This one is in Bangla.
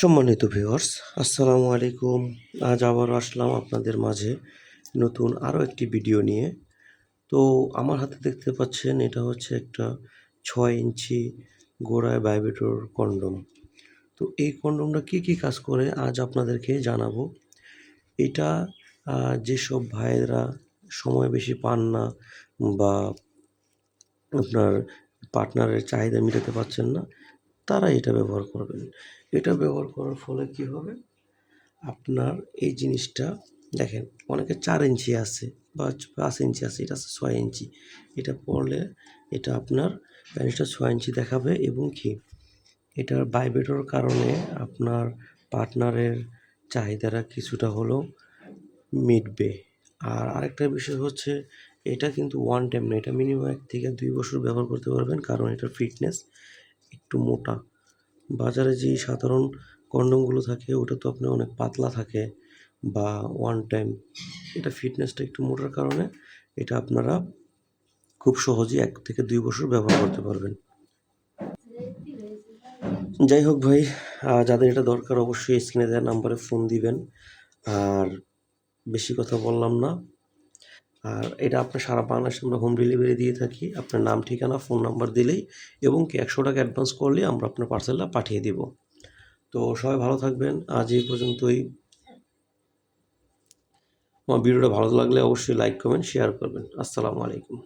সম্মানিত ভিউয়ার্স আসসালামু আলাইকুম। আজ আবার আসলাম আপনাদের মাঝে নতুন আরও একটি ভিডিও নিয়ে। তো আমার হাতে দেখতে পাচ্ছেন এটা হচ্ছে একটা ছয় ইঞ্চি গোড়ায় ভাইব্রেটর কন্ডম তো এই কন্ডমটা কী কী কাজ করে আজ আপনাদেরকে জানাব। এটা যেসব ভাইয়েরা সময় বেশি পান না বা আপনার পার্টনারের চাহিদা মেটাতে পারছেন না তারা এটা ব্যবহার করবেন। এটা ব্যবহার করার ফলে কি হবে? আপনার এই জিনিসটা দেখেন, অনেকে চার ইঞ্চি আছে বা পাঁচ ইঞ্চি আছে, এটা আছে ছয় ইঞ্চি। এটা পড়লে এটা আপনার প্যান্টটা ছয় ইঞ্চি দেখাবে এবং কি? এটার ভাইব্রেটর কারণে আপনার পার্টনারের চাহিদাটা কিছুটা হলেও মিটবে। আর আরেকটা বিষয় হচ্ছে, এটা কিন্তু ওয়ান টাইম না, এটা মিনিমাম এক থেকে দুই বছর ব্যবহার করতে পারবেন, কারণ এটার ফিটনেস একটু মোটা। বাজারে যেই সাধারণ কন্ডমগুলো থাকে, ওটা তো আপনার অনেক পাতলা থাকে বা ওয়ান টাইম এটা ফিটনেসটা একটু মোটার কারণে এটা আপনারা খুব সহজেই এক থেকে দুই বছর ব্যবহার করতে পারবেন। যাই হোক ভাই যাদের এটা দরকার অবশ্যই স্ক্রিনে দেওয়া নাম্বারে ফোন দিবেন। আর বেশি কথা বললাম না। আর এটা আপনার সারা বাংলাদেশে আমরা হোম ডেলিভারি দিয়ে থাকি। আপনার নাম, ঠিকানা ফোন নাম্বার দিলেই এবং কি একশো টাকা অ্যাডভান্স করলে আমরা আপনার পার্সেলটা পাঠিয়ে দিব। তো সবাই ভালো থাকবেন। আজ এই পর্যন্তই। আমার ভিডিওটা ভালো লাগলে অবশ্যই লাইক করবেন শেয়ার করবেন। আসসালামু আলাইকুম।